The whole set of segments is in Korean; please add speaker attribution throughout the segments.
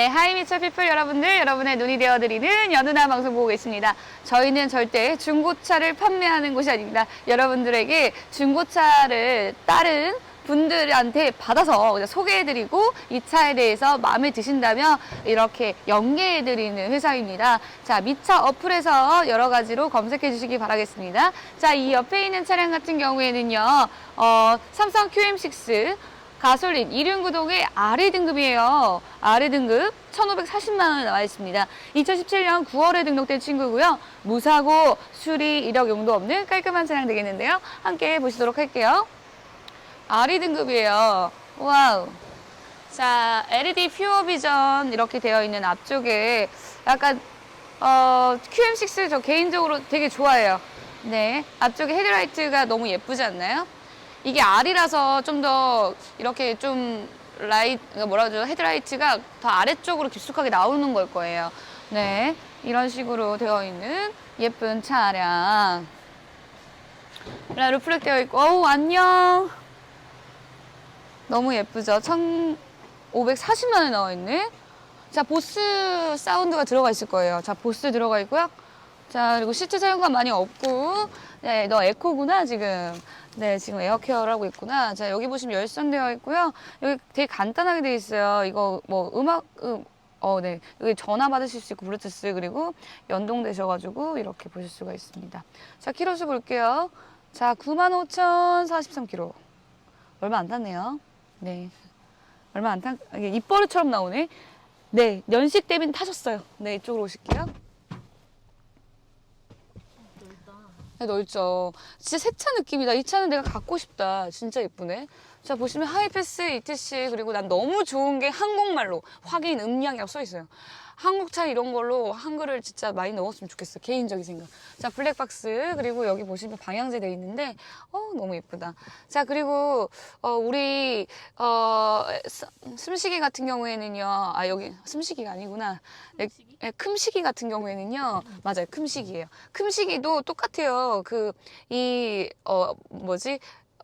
Speaker 1: 네, 하이미철 피플 여러분들, 여러분의 눈이 되어드리는 연은아 방송 보고 계십니다. 저희는 절대 중고차를 판매하는 곳이 아닙니다. 여러분들에게 중고차를 다른 분들한테 받아서 소개해드리고 이 차에 대해서 마음에 드신다면 이렇게 연계해드리는 회사입니다. 자, 미차 어플에서 여러 가지로 검색해 주시기 바라겠습니다. 자, 이 옆에 있는 차량 같은 경우에는요, 어, 삼성 QM6 가솔린 이륜구동의 아래 등급이에요. 아래 등급 1,540만 원에 나와 있습니다. 2017년 9월에 등록된 친구고요. 무사고, 수리, 이력 용도 없는 깔끔한 차량 되겠는데요. 함께 보시도록 할게요. 아리 등급이에요. 와우. 자, LED 퓨어 비전 이렇게 되어 있는 앞쪽에 약간 어, QM6 저 개인적으로 되게 좋아해요. 네. 앞쪽에 헤드라이트가 너무 예쁘지 않나요? 이게 R이라서 좀 더 이렇게 좀 라이, 그러니까 뭐라 그러죠? 헤드라이트가 더 아래쪽으로 깊숙하게 나오는 걸 거예요. 네. 이런 식으로 되어 있는 예쁜 차량. 라 루플렉 되어 있고, 어우, 안녕. 너무 예쁘죠? 1,540만 원에 나와 있네. 자, 보스 사운드가 들어가 있을 거예요. 자, 보스 들어가 있고요. 자, 그리고 시트 사용감 많이 없고. 네, 너 에코구나, 지금. 네, 지금 에어케어를 하고 있구나. 자, 여기 보시면 열선되어 있고요. 여기 되게 간단하게 되어 있어요. 이거 뭐 음악, 음, 어, 네. 여기 전화 받으실 수 있고, 블루투스, 그리고 연동되셔가지고, 이렇게 보실 수가 있습니다. 자, 키로수 볼게요. 자, 95,043km. 얼마 안 탔네요. 네. 얼마 안 탔, 이게 입버릇처럼 나오네. 네. 연식 대비는 타셨어요. 네, 이쪽으로 오실게요. 네, 넓죠. 진짜 새 차 느낌이다. 이 차는 내가 갖고 싶다. 진짜 예쁘네. 자, 보시면 하이패스, ETC, 그리고 난 너무 좋은 게 한국말로 확인 음량이라고 써 있어요. 한국차 이런 걸로 한글을 진짜 많이 넣었으면 좋겠어. 개인적인 생각. 자, 블랙박스, 그리고 여기 보시면 방향제 돼 있는데, 어, 너무 예쁘다. 자, 그리고, 어, 우리, 어, 스- 숨쉬기 같은 경우에는요, 아, 여기, 숨쉬기가 아니구나. 네, 네, 금시기 같은 경우에는요, 맞아요. 금시기예요. 금시기도 똑같아요. 그, 이, 어, 뭐지?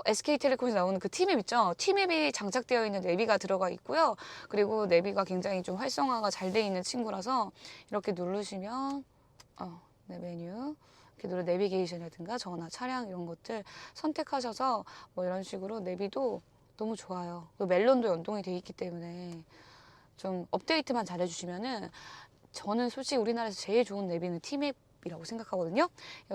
Speaker 1: SK텔레콤에서 나오는 그 티맵 있죠? 티맵이 장착되어 있는 내비가 들어가 있고요. 그리고 내비가 굉장히 좀 활성화가 잘 돼 있는 친구라서 이렇게 누르시면, 어, 네, 메뉴. 이렇게 누르 내비게이션이라든가 전화, 차량 이런 것들 선택하셔서 뭐 이런 식으로 내비도 너무 좋아요. 또 멜론도 연동이 돼 있기 때문에 좀 업데이트만 잘 해주시면은 저는 솔직히 우리나라에서 제일 좋은 내비는 티맵 이라고 생각하거든요.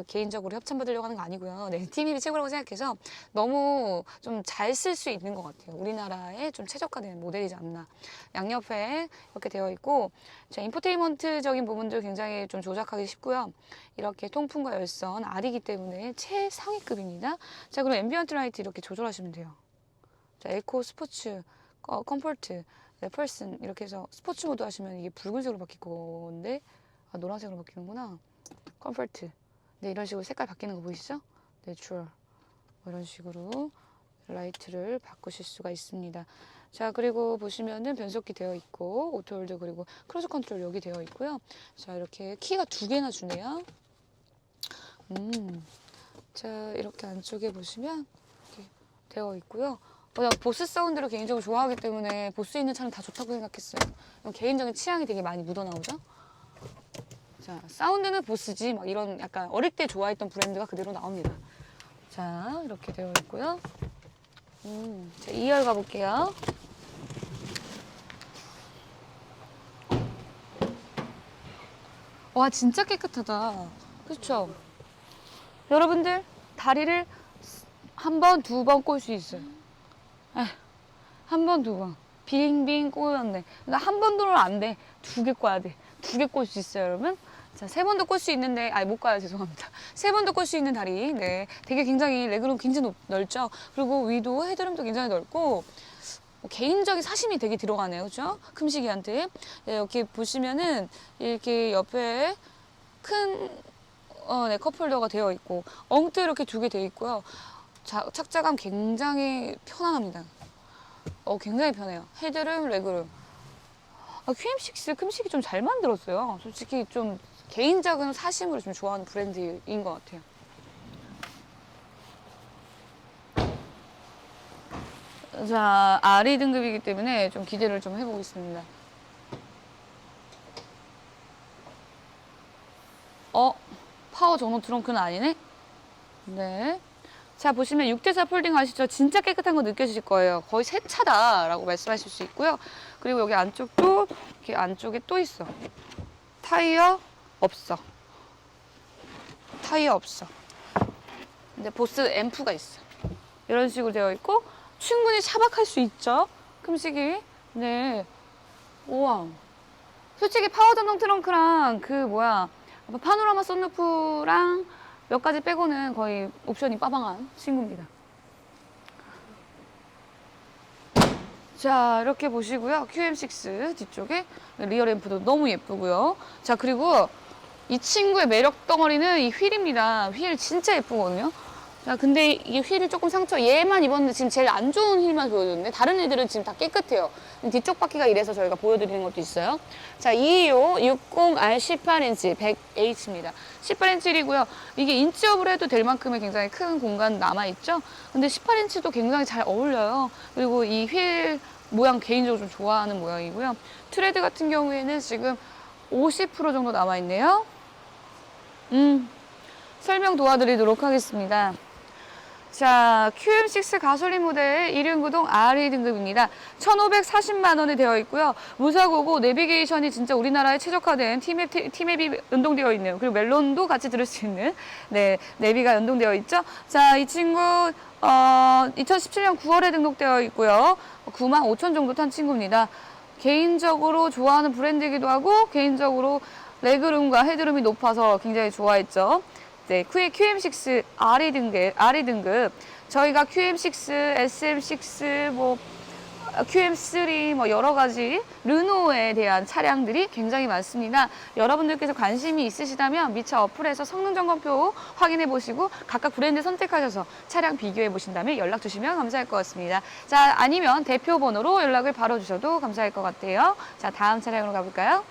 Speaker 1: 개인적으로 협찬받으려고 하는 거 아니고요. 네, 티맵이 최고라고 생각해서 너무 좀 잘 쓸 수 있는 것 같아요. 우리나라에 좀 최적화된 모델이지 않나. 양옆에 이렇게 되어 있고, 자, 인포테인먼트적인 부분들 굉장히 좀 조작하기 쉽고요. 이렇게 통풍과 열선, R이기 때문에 최상위급입니다. 자, 그럼 앰비언트 라이트 이렇게 조절하시면 돼요. 자, 에코, 스포츠, 어, 컴포트, 네, 펄슨 이렇게 해서 스포츠 모드 하시면 이게 붉은색으로 바뀔 건데 아 노란색으로 바뀌는구나 컴포트. 네 이런 식으로 색깔 바뀌는 거 보이시죠? 내추럴. 뭐 이런 식으로 라이트를 바꾸실 수가 있습니다. 자 그리고 보시면은 변속기 되어 있고 오토홀드 그리고 크루즈 컨트롤 여기 되어 있고요. 자 이렇게 키가 두 개나 주네요. 음 자 이렇게 안쪽에 보시면 이렇게 되어 있고요. 어, 나 보스 사운드를 개인적으로 좋아하기 때문에 보스 있는 차는 다 좋다고 생각했어요. 개인적인 취향이 되게 많이 묻어나오죠? 자, 사운드는 보스지, 막 이런 약간 어릴 때 좋아했던 브랜드가 그대로 나옵니다. 자, 이렇게 되어 있고요. 음, 자, 2열 가볼게요. 와, 진짜 깨끗하다. 그렇죠? 여러분들, 다리를 한 번, 두 번 꼴 수 있어요. 한 번, 두 번. 빙빙 꼬였네. 그러니까 한 번도는 안 돼. 두개 꽂아야 돼. 두개 꽂을 수 있어요, 여러분? 자, 세 번도 꽂을 수 있는데, 아니, 못 가요. 죄송합니다. 세 번도 꽂을 수 있는 다리. 네. 되게 굉장히, 레그룸 굉장히 높, 넓죠? 그리고 위도, 헤드룸도 굉장히 넓고, 뭐 개인적인 사심이 되게 들어가네요. 그죠? 금식이한테. 네, 이렇게 보시면은, 이렇게 옆에 큰, 어, 네, 컵홀더가 되어 있고, 엉뜨 이렇게 두 개 되어 있고요. 자, 착자감 굉장히 편안합니다. 어, 굉장히 편해요. 헤드룸, 레그룸. 아, QM6 금식이 좀 잘 만들었어요. 솔직히 좀 개인적인 사심으로 좀 좋아하는 브랜드인 것 같아요. 자, 아리 등급이기 때문에 좀 기대를 좀 해보겠습니다. 어? 파워 전호 트렁크는 아니네? 네. 자, 보시면 6대4 폴딩 아시죠? 진짜 깨끗한 거 느껴지실 거예요. 거의 새 차다라고 말씀하실 수 있고요. 그리고 여기 안쪽도, 이렇게 안쪽에 또 있어. 타이어, 없어. 타이어 없어. 근데 보스 앰프가 있어. 이런 식으로 되어 있고 충분히 차박할 수 있죠. 금식이. 네. 우와. 솔직히 파워 전동 트렁크랑 그 뭐야 파노라마 썬루프랑 몇 가지 빼고는 거의 옵션이 빠방한 친구입니다. 자 이렇게 보시고요. QM6 뒤쪽에 리어 램프도 너무 예쁘고요. 자 그리고 이 친구의 매력 덩어리는 이 휠입니다. 휠 진짜 예쁘거든요. 자 근데 이게 휠이 조금 상처 얘만 입었는데 지금 제일 안 좋은 휠만 보여줬는데 다른 애들은 지금 다 깨끗해요. 뒤쪽 바퀴가 이래서 저희가 보여드리는 것도 있어요. 자 225 60R 18인치 100H입니다. 18인치 휠이고요. 이게 인치업을 해도 될 만큼의 굉장히 큰 공간 남아있죠. 근데 18인치도 굉장히 잘 어울려요. 그리고 이 휠 모양 개인적으로 좀 좋아하는 모양이고요. 트레드 같은 경우에는 지금 50% 정도 남아있네요. 음, 설명 도와드리도록 하겠습니다. 자, QM6 가솔린 모델 1륜 구동 RE 등급입니다. 1,540만 원에 되어 있고요. 무사고고 내비게이션이 진짜 우리나라에 최적화된 티맵, 티맵이 연동되어 있는 그리고 멜론도 같이 들을 수 있는 네, 내비가 연동되어 있죠. 자, 이 친구 어, 2017년 9월에 등록되어 있고요. 9만 5천 정도 탄 친구입니다. 개인적으로 좋아하는 브랜드이기도 하고 개인적으로 레그룸과 헤드룸이 높아서 굉장히 좋아했죠. 네, QM6 RE 등급, RE 등급. 저희가 QM6, SM6, 뭐 QM3 뭐 여러 가지 르노에 대한 차량들이 굉장히 많습니다. 여러분들께서 관심이 있으시다면 미차 어플에서 성능 점검표 확인해 보시고 각각 브랜드 선택하셔서 차량 비교해 보신다면 연락 주시면 감사할 것 같습니다. 자, 아니면 대표 번호로 연락을 바로 주셔도 감사할 것 같아요. 자, 다음 차량으로 가볼까요?